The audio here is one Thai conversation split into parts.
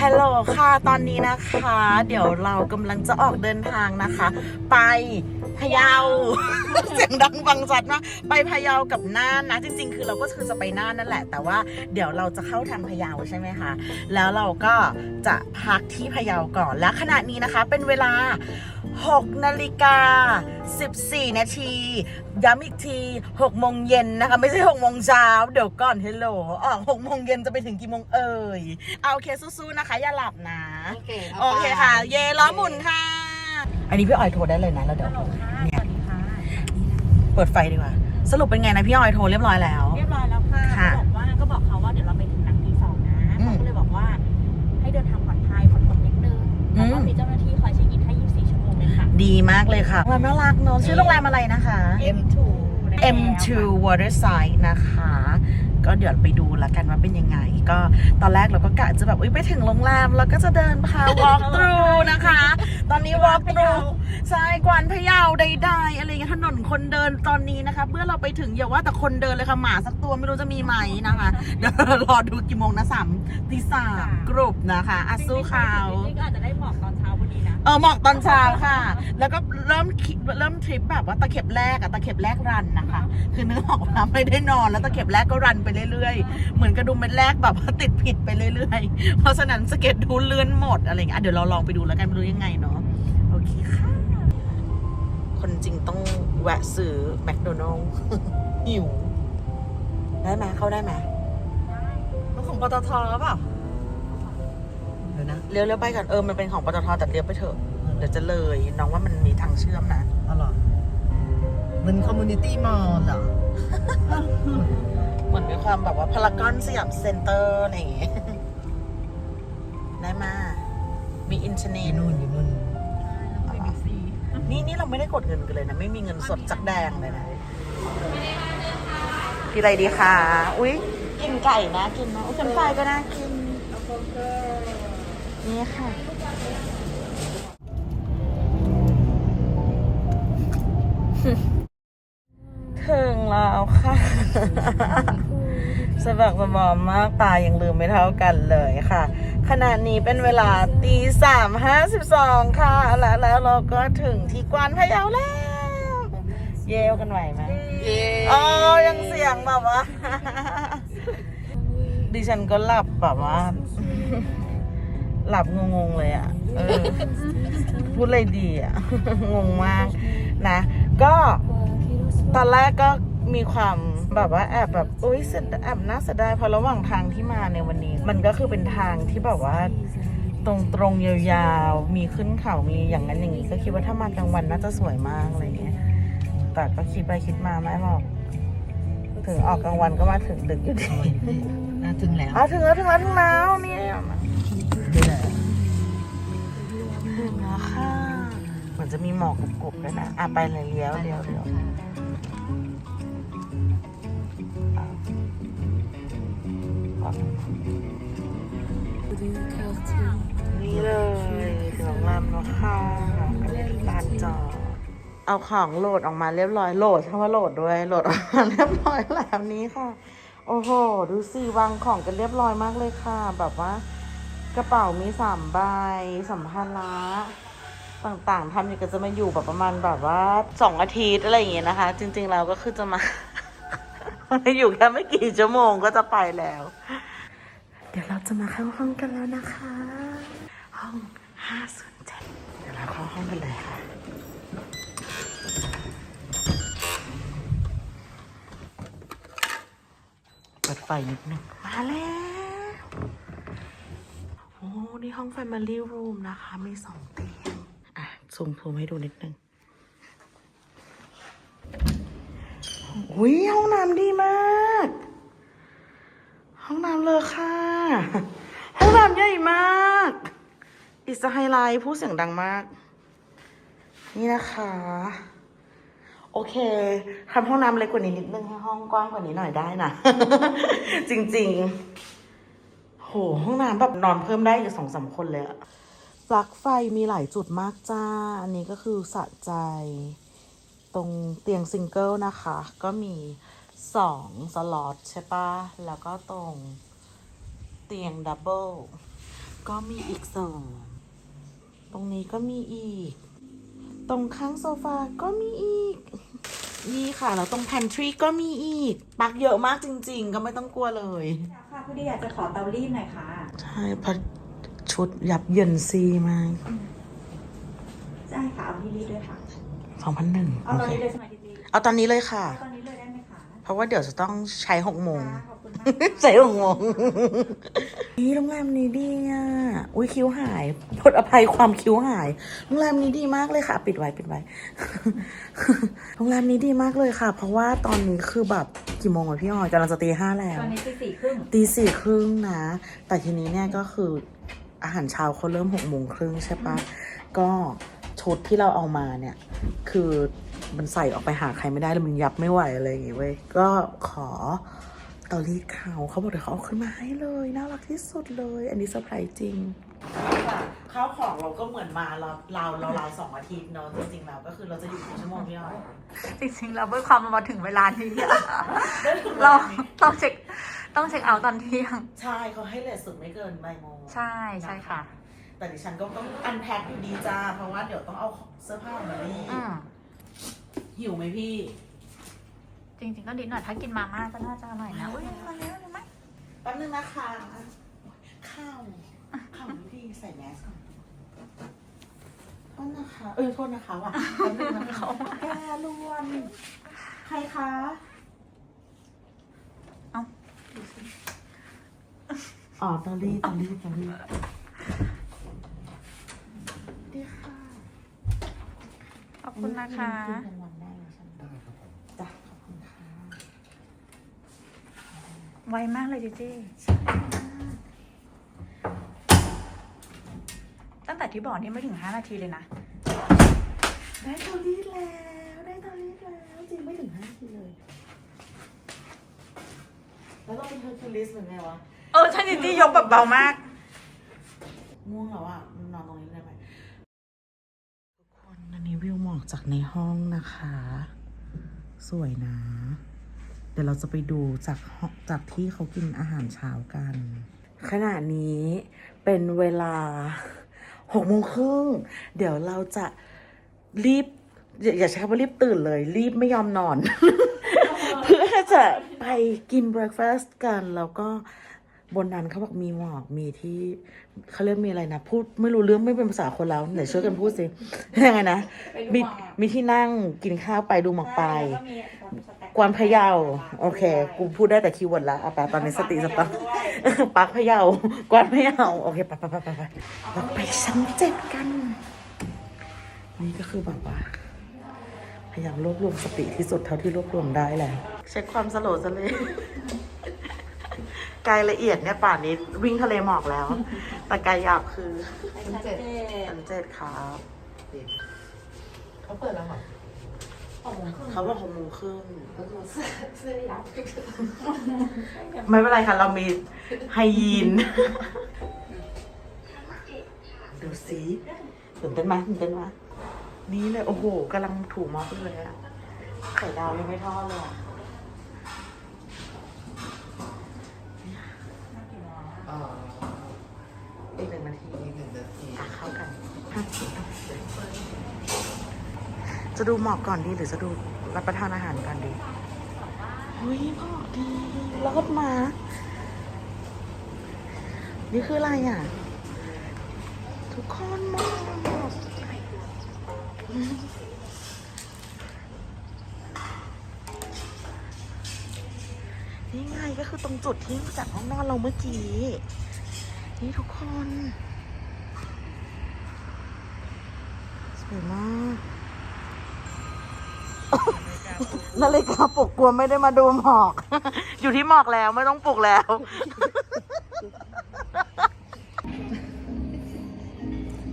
ฮัลโหลค่ะ ตอนนี้นะคะ เดี๋ยวเรากำลังจะออกเดินทางนะคะ ไป พะเยา เสียงดังฟังชัดมากไปพะเยากับน่านนะ จริง ๆ คือเราก็คือจะไปน่านนั่นแหละ แต่ว่าเดี๋ยวเราจะเข้าทางพะเยาใช่ไหมคะ แล้วเราก็จะพักที่พะเยาก่อน และขณะนี้นะคะเป็นเวลา 6 นาฬิกา 14 นาทีย้ำอีกที 6 โมงเย็นนะคะ ไม่ใช่ 6 โมงเช้า เดี๋ยวก่อนเฮลโหลออก6โมงเย็นจะไปถึงกี่โมงเอ่ย เอาโอเคสู้ๆนะคะ อย่าหลับนะ โอเคโอเคค่ะ เย่ล้อหมุนค่ะ อันนี้พี่ออยโทรได้เลยนะแล้วเดี๋ยวฮัลโหลค่ะเนี่ยสวัสดีค่ะเปิดไฟดีกว่า สรุปเป็นไงนะพี่ออยโทรเรียบร้อยแล้ว เรียบร้อยแล้วค่ะค่ะเขาบอกว่าก็บอกเขาว่าเดี๋ยวเราไปถึงหลังตีสองนะอืมเขาก็เลยบอกว่า ให้เดินทางปลอดภัยฝนตกนิดนึงอืมแต่ว่ามีเจ้าหน้าที่คอยเช็คอินให้ 24 ชั่วโมงเลยค่ะ ดีมากเลยค่ะโรงแรมน่ารักเนอะชื่อโรงแรมอะไรนะคะ M2 M2 Waterside นะคะ ก็เดี๋ยวไปดูละกันว่าเป็นยังไง ก็ตอนแรกเราก็กะจะแบบอุ๊ยไปถึงโรงแรมแล้วก็จะเดินพา walk through นะคะ ตอนนี้ walk through ใช่กวานพะเยาใดๆอะไรเงี้ยถนนคนเดินตอนนี้นะคะเมื่อเราไปถึงอย่าว่าแต่คนเดินเลยค่ะหมาสักตัวไม่รู้จะมีไหมนะคะเดี๋ยวเรารอดูกี่โมงนะสามตีสามกรุปนะคะอะสู้เขาจริงๆก็อาจจะได้หมอกตอน เออหมอกตอนเช้าค่ะ แล้วก็เริ่มคิดเริ่มทริปแบบว่าตะเข็บแรกอะตะเข็บแรกรันนะคะ คือนึกออกว่าไม่ได้นอนแล้วตะเข็บแรกก็รันไปเรื่อยๆ เหมือนกระดุมเม็ดแรกแบบว่าติดผิดไปเรื่อยๆ เพราะฉะนั้นสเก็ตดูเลื่อนหมดอะไรอย่างเงี้ยเดี๋ยวเราลองไปดูแล้วกันไม่รู้ยังไงเนาะโอเคค่ะ คนจริงต้องแวะซื้อแมคโดนัลล์หิวได้ไหมเข้าได้ไหมมันของปตทหรือเปล่า เดี๋ยวนะเลี้ยวเลี้ยวไปก่อนเออมันเป็นของปตทแต่เลี้ยวไปเถอะเดี๋ยวจะเลยน้องว่ามันมีทางเชื่อมนะอ๋อเหรอมันคอมมูนิตี้มอลเหรอเหมือนมีความแบบว่าพารากอนสยามเซ็นเตอร์อะไรอย่างเงี้ยได้มา มีอินเทอร์เน็อยู่ตนู่นอยู่นู่นนี่นี่เราไม่ได้กดเงินกันเลยนะ ไม่มีเงินสดจักแดงเลยนะกินอะไรดีคะ อุ้ยกินไก่นะ กินนะอุ้ยเฟรนช์ฟรายก็น่ากิน นี่ค่ะ ถึงแล้วค่ะสะบักสะบอมมากตายังลืมไม่เท่ากันเลยค่ะ ขณะนี้เป็นเวลาตีสามห้าสิบสองค่ะ และแล้วเราก็ถึงที่กวานพะเยาแล้ว เยวกันไหวไหมเย้อ๋อยังเสียงแบบว่าดิฉันก็หลับแบบว่า หลับงงๆเลยอะเออพูดอะไรดีอะ งงมากนะ ก็ตอนแรกก็มีความแบบว่าแอบแบบอุ้ยเสียดแอบน่าเสียดายเพราะระหว่างทางที่มาในวันนี้ มันก็คือเป็นทางที่แบบว่าตรงตรงๆยาวๆ มีขึ้นเขา มีอย่างนั้นอย่างนี้ ก็คิดว่าถ้ามากลางวันน่าจะสวยมากอะไรเงี้ย แต่ก็คิดไปคิดมาไม่บอก ถึงออกกลางวันก็มาถึงดึกอยู่ดีอะถึงแล้ว อะถึงแล้วถึงแล้วถึงแล้วเนี่ จะมีหมอกกรุบๆด้วยนะ อะไปเลยเลี้ยวเลี้ยวเลี้ยวนี่เลยถึงโรงแรมแล้วค่ะลานจอเอาของโหลดออกมาเรียบร้อยโหลดใช่ว่าโหลดด้วยโหลดออกมาเรียบร้อยแล้วนี้ค่ะ โอ้โห ดูสิวางของกันเรียบร้อยมากเลยค่ะ แบบว่ากระเป๋ามีสามใบสัมภาระ ต่างๆทำอย่างกับจะมาอยู่แบบประมาณแบบว่าสองอาทิตย์อะไรอย่างเงี้ยนะคะ จริงๆแล้วก็คือจะมาอยู่แค่ไม่กี่ชั่วโมงก็จะไปแล้ว เดี๋ยวเราจะมาเข้าห้องกันแล้วนะคะ ห้องห้าศูนย์เจ็ดเดี๋ยวเราเข้าห้องกันเลยค่ะเปิดไฟนิดนึงมาแล้วโอ้นี่ห้อง Family Room นะคะ มีสองเตียงอะ ซูมซูมให้ดูนิดนึงอุ้ยห้องน้ำดีมาก ห้องน้ำเลยค่ะ ห้องน้ำใหญ่มาก อิสไฮไลท์พูดเสียงดังมาก นี่นะคะ โอเคทำห้องน้ำเล็กกว่านี้นิดนึงให้ห้องกว้างกว่านี้หน่อยได้นะ จริง ๆ โห ห้องน้ำแบบนอนเพิ่มได้อีกสองสามคนเลยอะ ปลั๊กไฟมีหลายจุดมากจ้า อันนี้ก็คือสะใจ ตรงเตียงซิงเกิลนะคะ ก็มีสองสล็อตใช่ปะแล้วก็ตรงเตียงดับเบิลก็มีอีกสองตรงนี้ก็มีอีก ตรงข้างโซฟาก็มีอีก นี่ค่ะ แล้วตรง pantry ก็มีอีก ปักเยอะมากจริง ๆ ก็ไม่ต้องกลัวเลย ค่ะพอดีอยากจะขอเตารีดหน่อยค่ะ ใช่เพราะ ชุดยับเยินซีมากใช่ค่ะเอาที่รีดด้วยค่ะสองพันหนึ่งเอาตอนนี้เลยใช่ไหมที่รีดเอาตอนนี้เลยค่ะเอาตอนนี้เลยได้ไหมคะเพราะว่าเดี๋ยวจะต้องใช้หกโมง ค่ะขอบคุณมากค่ะใส่หกโมงนี่โรงแรมนี้ดีอะ อุ้ยคิ้วหายพดอภัยความคิ้วหาย โรงแรมนี้ดีมากเลยค่ะ ปิดไว้ปิดไว้ โรงแรมนี้ดีมากเลยค่ะ เพราะว่าตอนนี้คือแบบกี่โมงอะพี่ออยกำลังจะตีห้าแล้ว ตอนนี้ตีสี่ครึ่งตีสี่ครึ่งนะ แต่ทีนี้เนี่ยก็คือ อาหารเช้าเขาเริ่มหกโมงครึ่งใช่ปะก็ชุดที่เราเอามาเนี่ย คือมันใส่ออกไปหาใครไม่ได้แล้วมันยับไม่ไหวอะไรอย่างงี้เว้ยก็ขอเตอรีดเขาเขาบอกเดี๋ยวเขาเอาขึ้นมาให้เลยน่ารักที่สุดเลย อันนี้เซอร์ไพรส์จริงข้าวของเราก็เหมือนมาเราเราเราลายสองอาทิตย์เนาะจริงๆแล้วก็คือเราจะอยู่กี่ชั่วโมงพี่อ้อยจริงๆแล้วด้วยความมาถึงเวลานี้อะเราต้องเช็ค ต้องเช็คเอาท์ตอนเที่ยง ใช่เขาให้เลทสุดไม่เกินบ่ายโมงใช่ใช่ค่ะแต่ดิฉันก็ต้องอันแพ็คอยู่ดีจ้า เพราะว่าเดี๋ยวต้องเอาเสื้อผ้ามารีดอืมหิวไหมพี่ จริงๆก็ดีหน่อยถ้ากินมาม่าก็น่าจะอร่อยนะอุ้ยมาแล้วเห็นไหมแป๊บนึงนะคะข้าวข้าวพี่ใส่แมสก่อนโทษนะคะ เออโทษนะคะว่ะแป๊บนึงนะคะแกลวน ใครคะ เอ้า อ๋อตอรี่ตอรี่ตอรี่ดีค่ะขอบคุณนะคะ กินกลางวันได้เลยใช่ไหมได้ครับผมจ้ะขอบคุณค่ะไวมากเลยจีจี้ตั้งแต่ที่บอกนี่ไม่ถึง 5 นาทีเลยนะ ได้ตอรี่แล้วได้ตอรี่แล้วจริงไม่ถึงห้านาทีเลย แล้วเราเป็นเฮอร์คิวลิสเหมือนไงวะ เออใช่จีจี้ยกแบบเบามาก ง่วงแล้วอะนนอนตรงนี้ได้ไหมทุกคนอันนี้วิวหมอกจากในห้องนะคะ สวยนะ เดี๋ยวเราจะไปดูจากห้องจากที่เขากินอาหารเช้ากัน ขณะนี้เป็นเวลาหกโมงครึ่งเดี๋ยวเราจะรีบ อย่าอย่าใช้คำว่ารีบตื่นเลย รีบไม่ยอมนอน เพื่อจะไปกินเบรคฟาสต์กัน แล้วก็ บนนั้นเขาบอกมีหมอกมีที่เขาเรียกมีอะไรนะพูดไม่รู้เรื่องไม่เป็นภาษาคนแล้วไหนช่วยกันพูดสิยังไงนะมีมีที่นั่งกินข้าวไปดูหมอกไป กวานพะเยาโอเค กูพูดได้แต่คีย์เวิร์ดละอะแปลตอนนี้สติสตังค์ปักพะเยากวานพะเยาโอเคไปไปไปไปไปเราไปชั้นเจ็ดกัน นี่ก็คือแบบว่าพยายามรวบรวมสติที่สุดเท่าที่รวบรวมได้แหละเช็คความสโลว์สเลย กายละเอียดเนี่ยป่านนี้วิ่งทะเลหมอกแล้ว แต่กายหยาบคือชั้นเจ็ดชั้นเจ็ดครับเขาเปิดแล้วเหรอเขาบอกหกโมงครึ่งก็คือเสื้อเสื้อยาวไม่เป็นไรค่ะ เรามีไฮยีน ดูสิตื่นเต้นไหมตื่นเต้นไหมนี่เลย โอ้โหกำลังถูม็อบเลยอะไข่ดาวยังไม่ทอดเลยอะ อ๋อ อีกหนึ่งนาที อีกหนึ่งนาที อะเข้ากัน จะดูหมอกก่อนดีหรือจะดูรับประทานอาหารก่อนดีเฮ้ยหมอดีรอดมา นี่คืออะไรอะ ทุกคนหมอกนี่ไงก็คือตรงจุดที่จากห้องนอนเราเมื่อกี้ นี่ทุกคน สวยมากนาฬิกาปลุกกลัวไม่ได้มาดูหมอก อยู่ที่หมอกแล้วไม่ต้องปลุกแล้ว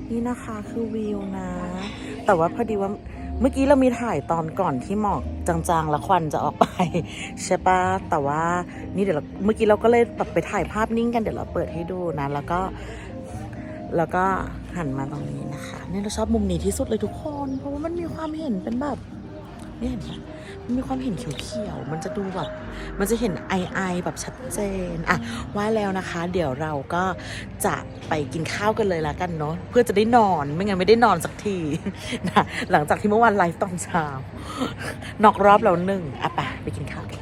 นี่นะคะคือวิวนะ แต่ว่าพอดีว่าเมื่อกี้เรามีถ่ายตอนก่อนที่หมอกจางๆ แล้วควันจะออกไป ใช่ปะแต่ว่านี่เดี๋ยวเมื่อกี้เราก็เลยแบบไปถ่ายภาพนิ่งกันเดี๋ยวเราเปิดให้ดูนะ แล้วก็ แล้วก็หันมาตรงนี้นะคะ เนี่ยเราชอบมุมนี้ที่สุดเลยทุกคน เพราะว่ามันมีความเห็นเป็นแบบเนี่ยเห็นปะมันมีความเห็นเขียวๆ มันจะดูแบบ มันจะเห็นไอไอแบบชัดเจน อะ ว่าแล้วนะคะ เดี๋ยวเราก็จะไปกินข้าวกันเลยละกันเนาะ เพื่อจะได้นอน ไม่งั้นไม่ได้นอนสักทีนะ หลังจากที่เมื่อวานไลฟ์ตอนเช้านอกรอบแล้วหนึ่งอะไปไปกินข้าวกัน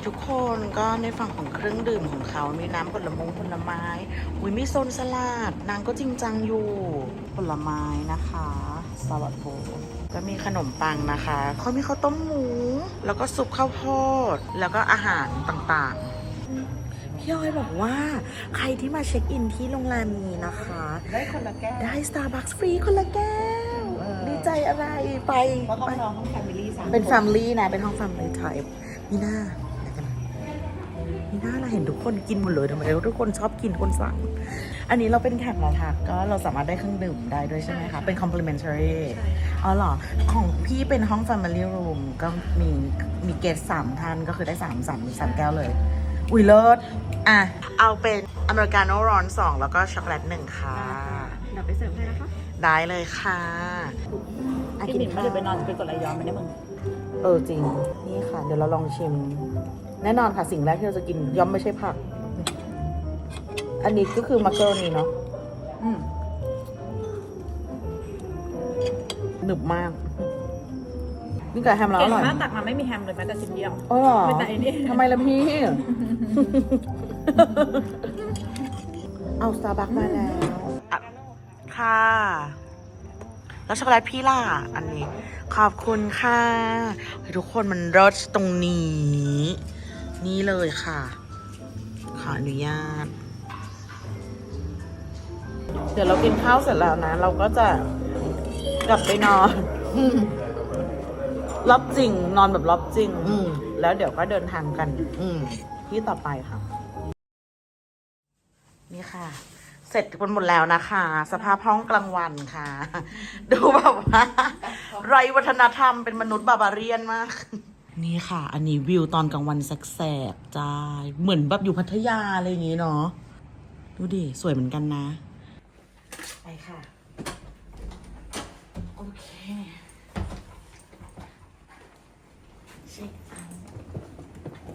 นี่ทุกคนก็ในฝั่งของเครื่องดื่มของเขา มีน้ำผลมงผลไม้ อุ้ยมีโซนสลัด นางก็จริงจังอยู่ ผลไม้นะคะสลัดโบว์ก็มีขนมปังนะคะ เขามีข้าวต้มหมู แล้วก็ซุปข้าวโพด แล้วก็อาหารต่างๆ พี่ออยบอกว่าใครที่มาเช็คอินที่โรงแรมนี้นะคะ ได้คนละแก้ว ได้ Starbucks ฟรีคนละแก้วเออดีใจอะไรไปเพราะต้องไปนอนห้องแฟมิลี่สามเป็นคแฟมิลี่นะ เป็นห้องแฟมิลี่ไทป์มีหน้า น้าเราเห็นทุกคนกินหมดเลยทำไมทุกคนชอบกินคนสั่ง อันนี้เราเป็นแขกมาพักก็เราสามารถได้เครื่องดื่มได้ด้วยใช่ไหมคะ เป็น complimentary อ๋อเหรอ ของพี่เป็นห้อง family room ก็มีมีเกสสามท่านก็คือได้สามสามสามแก้วเลย อุ้ยเลิศอะ เอาเป็นอเมริกาโน่ร้อนสองแล้วก็ช็อกโกแลตหนึ่งค่ะเดี๋ยวไปเสิร์ฟให้นะคะ ได้เลยค่ะอะพี่หนิมข้าวเดี๋ยวไปนอนเป็นกดไหลย้อนไปได้มึงเออจริง นี่ค่ะ เดี๋ยวเราลองชิม แน่นอนค่ะสิ่งแรกที่เราจะกินย่อมไม่ใช่ผัก อันนี้ก็คือมักกะโรนีเนาะอืมหนึบมากนี่ไก่แฮมแล้วเก่องร่อยมากตักมาไม่มีแฮมเลยแม้แต่ชิ้นเดียวอ๋อเหรอเป็นแต่อันนี้ทำไมล่ะพี่ เอาสตาร์บัคมาแล้วอะค่ะ แล้วช็อกโกแลตพี่ล่ะ อันนี้ ขอบคุณค่ะเฮ้ยทุกคนมันรสตรงนี้ นี่เลยค่ะ ขออนุญาต เดี๋ยวเรากินข้าวเสร็จแล้วนะ เราก็จะกลับไปนอน รอบจริง นอนแบบรอบจริง อืม แล้วเดี๋ยวก็เดินทางกัน อืม ที่ต่อไปค่ะ นี่ค่ะ เสร็จกันหมดแล้วนะคะ สภาพห้องกลางวันค่ะ ดูแบบว่าไรวัฒนธรรมเป็นมนุษย์บาบาเรียนมาก นี่ค่ะ อันนี้วิวตอนกลางวันแสกๆจ้าเหมือนแบบอยู่พัทยาอะไรอย่างงี้เนาะ ดูดิ สวยเหมือนกันนะ ไปค่ะ โอเค เช็คเอาท์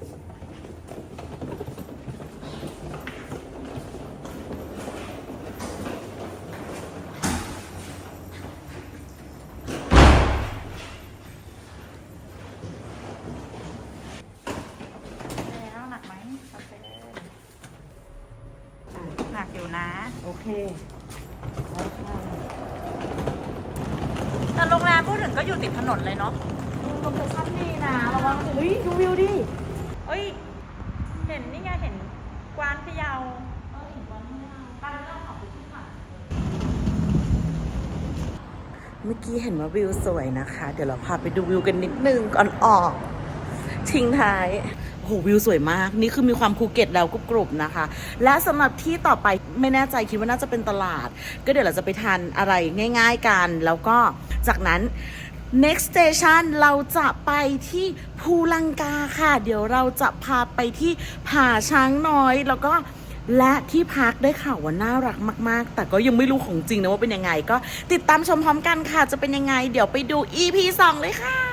แล้วหนักไหมโอเคหนักอยู่นะ โอ เคได้ค่ะแต่โรงแรมพูดถึงก็อยู่ติดถนนเลยเนาะโลเคชั่นดีนะระวังเฮ้ยดูวิวดิเอ้ย เห็นนี่ไงเห็นกวานพะเยาเมื่อกี้เห็นว่าวิวสวยนะคะ เดี๋ยวเราพาไปดูวิวกันนิดนึงก่อนออก ทิ้งท้าย โอ้โหวิวสวยมาก นี่คือมีความภูเก็ตแล้วกรุบๆนะคะ และสำหรับที่ต่อไปไม่แน่ใจคิดว่าน่าจะเป็นตลาด ก็เดี๋ยวเราจะไปทานอะไรง่าย ๆกัน แล้วก็จากนั้น next station เราจะไปที่ภูลังกาค่ะ เดี๋ยวเราจะพาไปที่ผาช้างน้อยแล้วก็และที่พักได้ข่าวว่าน่ารักมาก ๆ แต่ก็ยังไม่รู้ของจริงนะว่าเป็นยังไง ก็ติดตามชมพร้อมกันค่ะ จะเป็นยังไง เดี๋ยวไปดู EP 2 เลยค่ะ